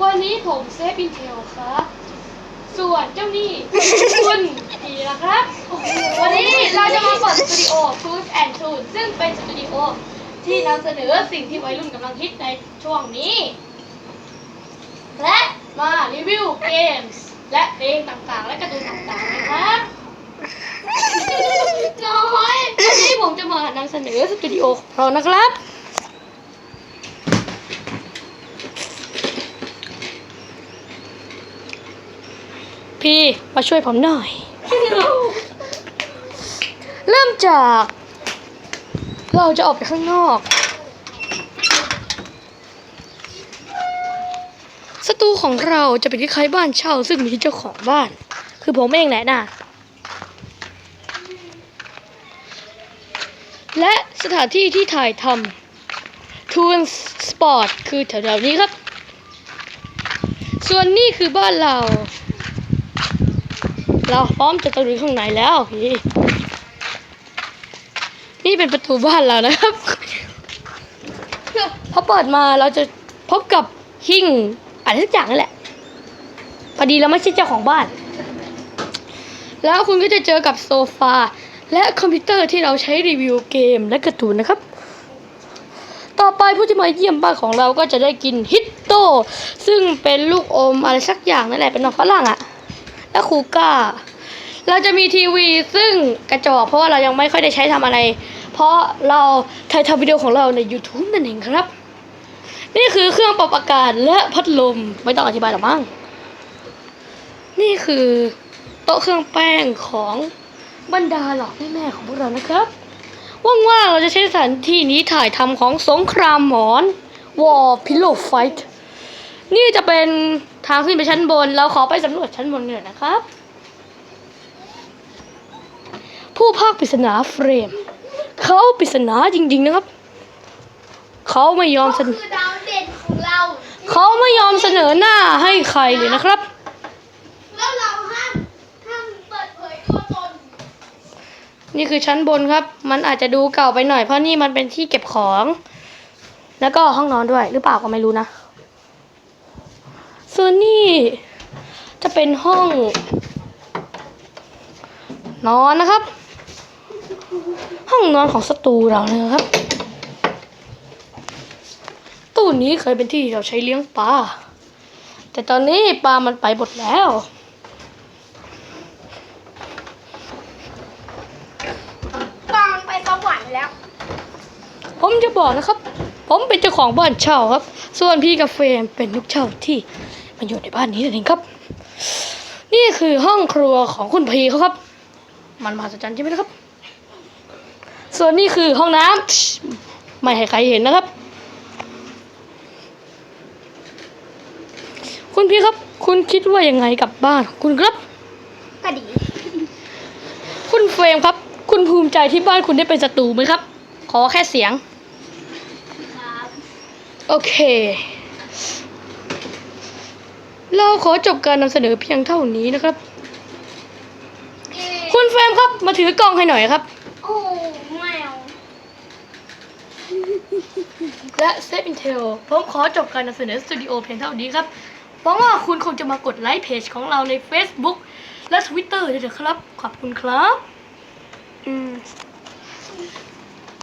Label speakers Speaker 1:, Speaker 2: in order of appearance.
Speaker 1: วันนี้ผมเซฟอินเทลครับ ส่วนเจ้านี่ คุณพีนะครับ วันนี้เราจะมาเปิดสตูดิโอ Food and t o o ซึ่งเป็นสตูดิโอที่นำเสนอสิ่งที่วัยรุ่นกำลังฮิตในช่วงนี้ และมารีวิวเกมส์และเพลงต่างๆ และการ์ตูนต่างๆนะครับน้อยวันนี้ผมจะมานำเสนอสตูดิโอของเรานะครับ พี่มาช่วยผมหน่อย เริ่มจาก เราจะออกไปข้างนอกสตูของเราจะเป็นคล้ายๆบ้านเช่า ซึ่งมีเจ้าของบ้าน คือผมเองแหละนะและสถานที่ที่ถ่ายทำทูนสปอร์ตคือแถวๆนี้ครับ ส่วนนี่คือบ้านเรา เราพร้อมจะตะลุยข้างในแล้วพี่นี่เป็นประตูบ้านเรานะครับพอเปิดมาเราจะพบกับหิ้งอะไรสักอย่างนั่นแหละ พอดีเราไม่ใช่เจ้าของบ้าน แล้วคุณก็จะเจอกับโซฟา และคอมพิวเตอร์ที่เราใช้รีวิวเกมและการ์ตูนนะครับ ต่อไปผู้ที่มาเยี่ยมบ้านของเราก็จะได้กินฮิตโต ซึ่งเป็นลูกอมอะไรสักอย่างนั่นแหละเป็นนอฝรั่งอะ และคูก้าเราจะมีทีวีซึ่งกระจอกเพราะว่าเรายังไม่ค่อยได้ใช้ทำอะไร เพราะเราถ่ายทำวิดีโอของเราใน YouTube นั่นเองครับ นี่คือเครื่องปรับอากาศและพัดลมไม่ต้องอธิบายหรอกมั้งนี่คือโต๊ะเครื่องแป้งของบรรดาหล่าแม่ๆของพวกเรานะครับว่างๆเราจะใช้สถานที่นี้ถ่ายทำของสงครามหมอน War Pillow Fight นี่จะเป็น ทางขึ้นไปชั้นบน เราขอไปสำรวจชั้นบนหน่อยนะครับ ผู้ภาคปริศนาเฟรม เขาปริศนาจริง ๆนะครับ เขาไม่ยอมเสนอ
Speaker 2: คือดาวเด่นของเรา
Speaker 1: เขาไม่ยอมเสนอหน้าให้ใครเลยนะครับ
Speaker 2: แล้วเราห้ามห้ามเปิดเผยตัวตน
Speaker 1: นี่คือชั้นบนครับ มันอาจจะดูเก่าไปหน่อยเพราะนี่มันเป็นที่เก็บของ แล้วก็ห้องนอนด้วยหรือเปล่าก็ไม่รู้นะ ส่วนนี่จะเป็นห้อง นอนนะครับ ห้องนอนของสตูเรานะครับ ตู้นี้เคยเป็นที่เราใช้เลี้ยงปลาแต่ตอนนี้ปลามันไปหมดแล้ว
Speaker 2: ปางไปสวรรค์แล้ว
Speaker 1: ผมจะบอกนะครับ ผมเป็นเจ้าของบ้านเช่าครับ ส่วนพี่กับเฟรมเป็นลูกเช่าที่ มาอยู่ในบ้านนี้นั่นเองครับ นี่คือห้องครัวของคุณพีเขาครับ มันมหัศจรรย์ใช่ไหมนะครับ ส่วนนี่คือห้องน้ำไม่ให้ใครเห็นนะครับ คุณพี่ครับ คุณคิดว่ายังไงกับบ้านของคุณครับ
Speaker 2: ก็ดี
Speaker 1: คุณเฟรมครับ คุณภูมิใจที่บ้านคุณได้เป็นศัตรูไหมครับ ขอแค่เสียง
Speaker 2: ครับ
Speaker 1: โอเค เราขอจบการนำเสนอเพียงเท่านี้นะครับ
Speaker 2: เอ๊ะ
Speaker 1: คุณเฟรมครับมาถือกล้องให้หน่อยครับ
Speaker 2: โอ้แมว
Speaker 1: และเซฟอินเทลผมขอจบการนำเสนอสตูดิโอเพียงเท่านี้ครับหวังว่าคุณคงจะมากดไลค์เพจของเราใน Facebook และ Twitter ด้วยนะครับ ขอบคุณครับ อืม